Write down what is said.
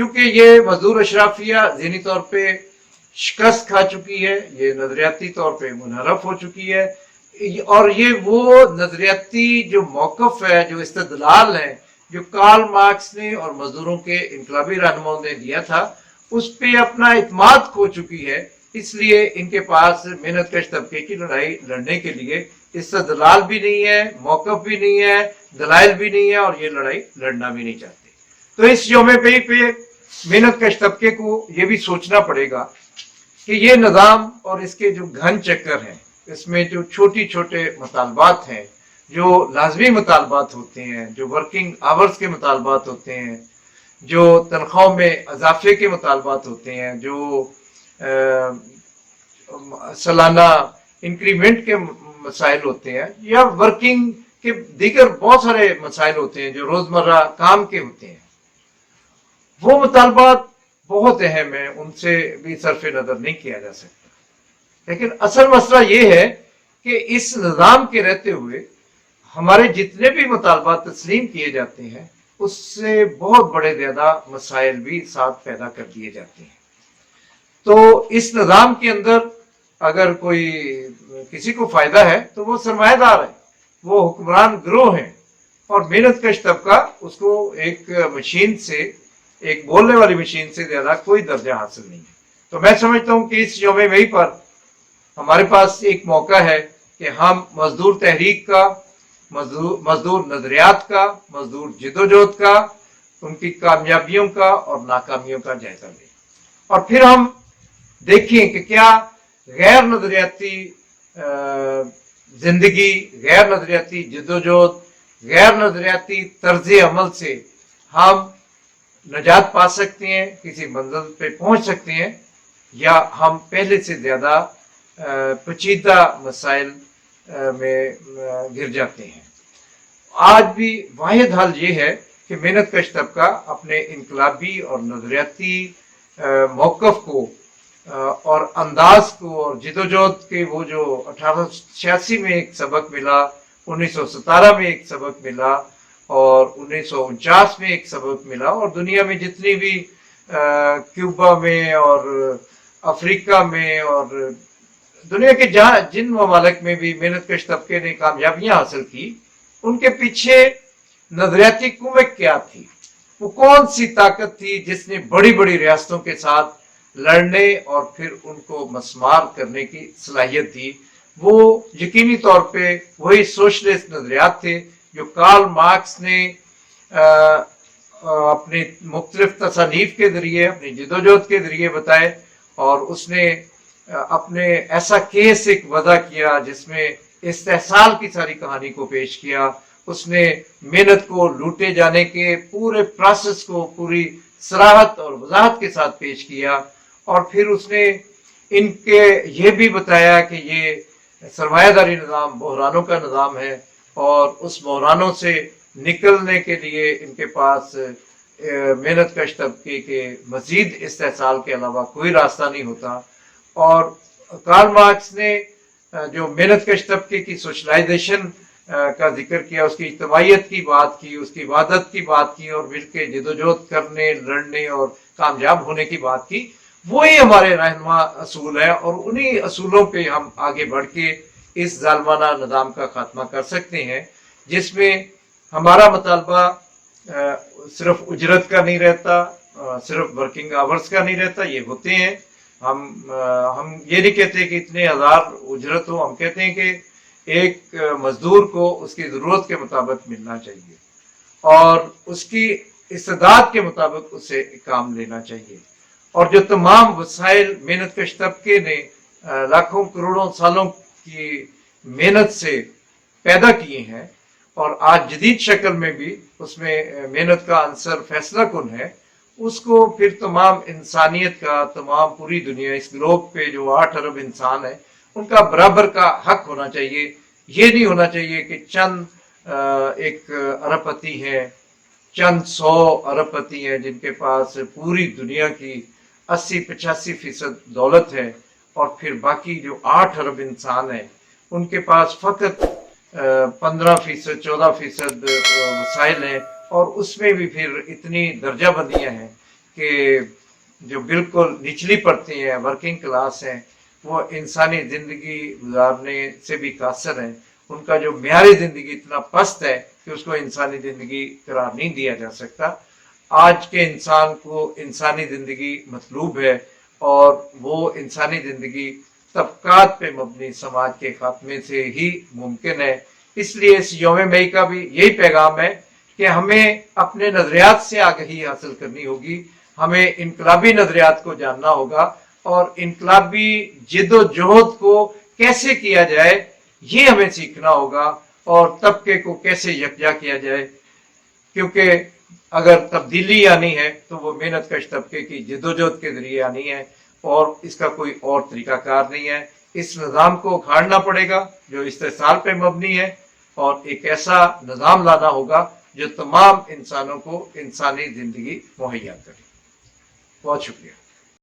क्योंकि ये मजदूर अशराफिया जहनी तौर पर शिकस्त खा चुकी है, ये नजरियाती तौर पर मुनहरफ हो चुकी है। और ये वो नजरियाती जो मौकफ है, जो इस्तदलाल है, जो कार्ल मार्क्स ने और मजदूरों के इनकलाबी रहनुमाओं ने दिया था, उस पर अपना इतमाद खो चुकी है। इसलिए इनके पास मेहनत कश तबके की लड़ाई लड़ने के लिए इस्तदलाल भी नहीं है, मौकफ भी नहीं है, दलाइल भी नहीं है और ये लड़ाई लड़ना भी नहीं चाहते। तो इस योम पे पे मेहनत कश तबके को ये भी सोचना पड़ेगा कि ये निज़ाम और इसके जो घन चक्कर हैं, इसमें जो छोटी छोटे मुतालबात हैं, जो लाजमी मुतालबात होते हैं, जो वर्किंग आवर्स के मुतालबात होते हैं, जो तनख्वाहों में इजाफे के मुतालबात होते हैं, जो सालाना इंक्रीमेंट के मसाइल होते हैं, या वर्किंग के दीगर बहुत सारे मसाइल होते हैं, जो रोज़मर्रा काम के होते हैं। वो मुतालबात बहुत अहम है, उनसे भी सरफ नज़र नहीं किया जा सकता। लेकिन असल मसला ये है कि इस निज़ाम के रहते हुए हमारे जितने भी मुतालबात तस्लीम किए जाते हैं, उससे बहुत बड़े ज़्यादा मसाइल भी साथ पैदा कर दिए जाते हैं। तो इस निज़ाम के अंदर अगर कोई, किसी को फ़ायदा है तो वो सरमायादार है, वो हुक्मरान ग्रोह है, और मेहनत कश तबका उसको एक मशीन से एक बोलने वाली मशीन से ज़्यादा कोई दर्जा हासिल नहीं है। तो मैं समझता हूँ कि इस योम मई पर हमारे पास एक मौका है कि हम मजदूर तहरीक का, मजदूर मजदूर नजरियात का, मजदूर जिदोजहद का, उनकी कामयाबियों का और नाकामियों का जायजा लें। और फिर हम देखें कि क्या गैर नजरियाती ज़िंदगी, गैर नजरियाती जिदोजहद, गैर नजरियाती तर्ज अमल से हम नजात पा सकते हैं, किसी मंजिल पे पहुँच सकते हैं, या हम पहले से ज़्यादा पेचीदा मसाइल में गिर जाते हैं। आज भी वाहिद हाल ये है कि मेहनत कश तबका अपने इनकलाबी और नजरियाती मौकफ को और अंदाज को और जिदोजहद के वो जो अठारह में एक सबक मिला, उन्नीस में एक सबक मिला और उन्नीस में एक सबक मिला और दुनिया में जितनी भी क्यूबा में और अफ्रीका में और दुनिया के जहाँ, जिन ममालक में भी मेहनत कश तबके ने कामयाबियाँ हासिल की, उनके पीछे नजरियाती कुमक क्या थी? वो कौन सी ताकत थी जिसने बड़ी बड़ी रियासतों के साथ लड़ने और फिर उनको मसमार करने की सलाहियत थी वो यकीनी तौर पे वही सोशलिस्ट नजरियात थे जो कार्ल मार्क्स ने अपने मुख्तलिफ़ तसानीफ के ज़रिए, अपनी जिदोजहद के ज़रिए बताए और उसने अपने ऐसा केस एक वजह किया जिसमें इस्तेसाल की सारी कहानी को पेश किया। उसने मेहनत को लूटे जाने के पूरे प्रोसेस को पूरी सराहत और वजाहत के साथ पेश किया और फिर उसने इनके ये भी बताया कि ये सरमायादारी निज़ाम, बहरानों का निज़ाम है। और उस बहरानों से निकलने के लिए इनके पास मेहनत कश तबके के मजीद इस्तेसाल के अलावा कोई रास्ता नहीं होता। और कार्ल मार्क्स ने जो मेहनत कश तबके की सोशलाइजेशन का ज़िक्र किया, उसकी इज्तमाहीत की बात की, उसकी इबादत की बात की और मिल के जदोजहद करने, लड़ने और कामयाब होने की बात की वही हमारे रहनमा असूल है और उन्हीं असूलों पे हम आगे बढ़ के इस जालमाना निज़ाम का खात्मा कर सकते हैं, जिसमें हमारा मुतालबा सिर्फ़ उजरत का नहीं रहता सिर्फ़ वर्किंग आवर्स का नहीं रहता, ये होते हैं। हम हम ये नहीं कहते कि इतने हज़ार उजरत हो, हम कहते हैं कि एक मजदूर को उसकी ज़रूरत के मुताबिक मिलना चाहिए और उसकी इस्तेदाद के मुताबिक उसे काम लेना चाहिए। और जो तमाम वसाइल मेहनत कश तबके ने लाखों करोड़ों सालों की मेहनत से पैदा किए हैं और आज जदीद शक्ल में भी उसमें मेहनत का आंसर फैसला कन है, उसको फिर तमाम इंसानियत का, तमाम पूरी दुनिया, इस ग्लोब पे जो आठ अरब इंसान है, उनका बराबर का हक होना चाहिए। ये नहीं होना चाहिए कि चंद एक अरबपति हैं, चंद सौ अरबपति हैं जिनके पास पूरी दुनिया की अस्सी पचासी फ़ीसद दौलत है और फिर बाकी जो आठ अरब इंसान हैं, उनके पास फ़कत पंद्रह फ़ीसद, चौदह फ़ीसद वसाइल हैं और उसमें भी फिर इतनी दर्जा बंदियाँ हैं कि जो बिल्कुल निचली पड़ती हैं वर्किंग क्लास हैं, वो इंसानी ज़िंदगी गुजारने से भी कासर हैं। उनका जो म्यारी ज़िंदगी इतना पस्त है कि उसको इंसानी ज़िंदगी करार नहीं दिया जा सकता। आज के इंसान को इंसानी ज़िंदगी मतलूब है और वो इंसानी ज़िंदगी तबकात पे मबनी समाज के खात्मे से ही मुमकिन है। इसलिए इस योम मई का भी यही पैगाम है कि हमें अपने नजरियात से आगही हासिल करनी होगी। हमें इनकलाबी नजरियात को जानना होगा और इनकलाबी जिदोजहद को कैसे किया जाए, ये हमें सीखना होगा और तबके को कैसे यकजा किया जाए। क्योंकि अगर तब्दीली आनी है तो वो मेहनत कश तबके की जिदोजहद के ज़रिए आनी है, और इसका कोई और तरीका कार नहीं है। इस निज़ाम को उखाड़ना पड़ेगा, जो इस्तेसाल पे मबनी है, और एक ऐसा निज़ाम लाना होगा, जो तमाम इंसानों को इंसानी ज़िंदगी मुहैया करे। बहुत शुक्रिया।